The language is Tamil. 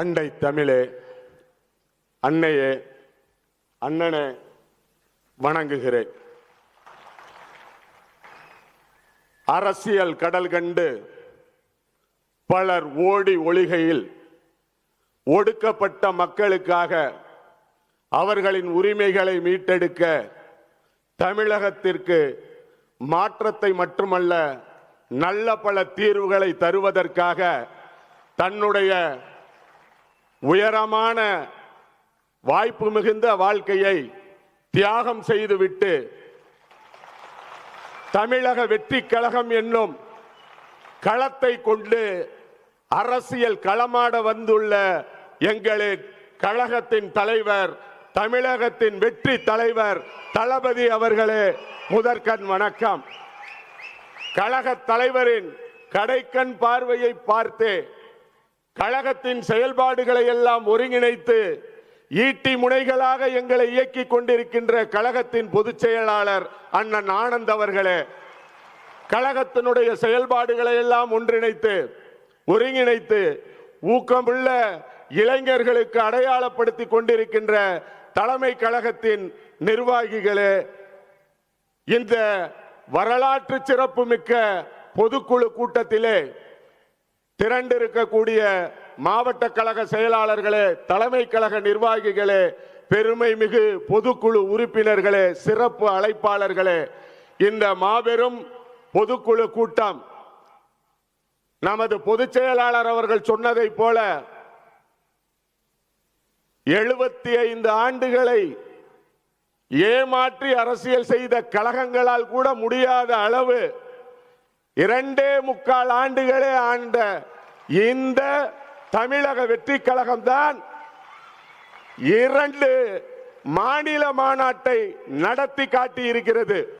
அண்டை தமிழே அன்னையே அண்ணனே வணங்குகிறேன். அரசியல் கடல் கண்டு பலர் ஓடி ஒளிகையில் ஒடுக்கப்பட்ட மக்களுக்காக அவர்களின் உரிமைகளை மீட்டெடுக்க தமிழகத்திற்கு மாற்றத்தை மட்டுமல்ல நல்ல பல தீர்வுகளை தருவதற்காக தன்னுடைய உயரமான வாய்ப்பு மிகுந்த வாழ்க்கையை தியாகம் செய்துவிட்டு தமிழக வெற்றி கழகம் என்னும் களத்தை கொண்டு அரசியல் களமாட வந்துள்ள எங்களின் கழகத்தின் தலைவர் தமிழகத்தின் வெற்றி தலைவர் தளபதி அவர்களே முதற்கண் வணக்கம். கழக தலைவரின் கடைக்கண் பார்வையை பார்த்தே கழகத்தின் செயல்பாடுகளை எல்லாம் ஒருங்கிணைத்து ஈட்டி முனைகளாக எங்களை இயக்கிக் கொண்டிருக்கின்ற கழகத்தின் பொதுச் செயலாளர் அண்ணன் ஆனந்த் அவர்களே கழகத்தினுடைய செயல்பாடுகளை எல்லாம் ஒன்றிணைத்து ஒருங்கிணைத்து ஊக்கமுள்ள இளைஞர்களுக்கு அடையாளப்படுத்தி கொண்டிருக்கின்ற தலைமை கழகத்தின் நிர்வாகிகளே இந்த வரலாற்று சிறப்புமிக்க பொதுக்குழு கூட்டத்திலே திரண்டிருக்கக்கூடிய மாவட்ட கழக செயலாளர்களே தலைமை கழக நிர்வாகிகளே பெருமை மிகு பொதுக்குழு உறுப்பினர்களே சிறப்பு அழைப்பாளர்களே இந்த மாபெரும் பொதுக்குழு கூட்டம் நமது பொதுச் செயலாளர் அவர்கள் சொன்னதைப் போல எழுபத்தி ஐந்து ஆண்டுகளை ஏமாற்றி அரசியல் செய்த கழகங்களால் கூட முடியாத அளவு இரண்டே முக்கால் ஆண்டுகளே ஆண்ட இந்த தமிழக வெற்றி கழகம்தான் இரண்டு மாநில மாநாட்டை நடத்தி காட்டி இருக்கிறது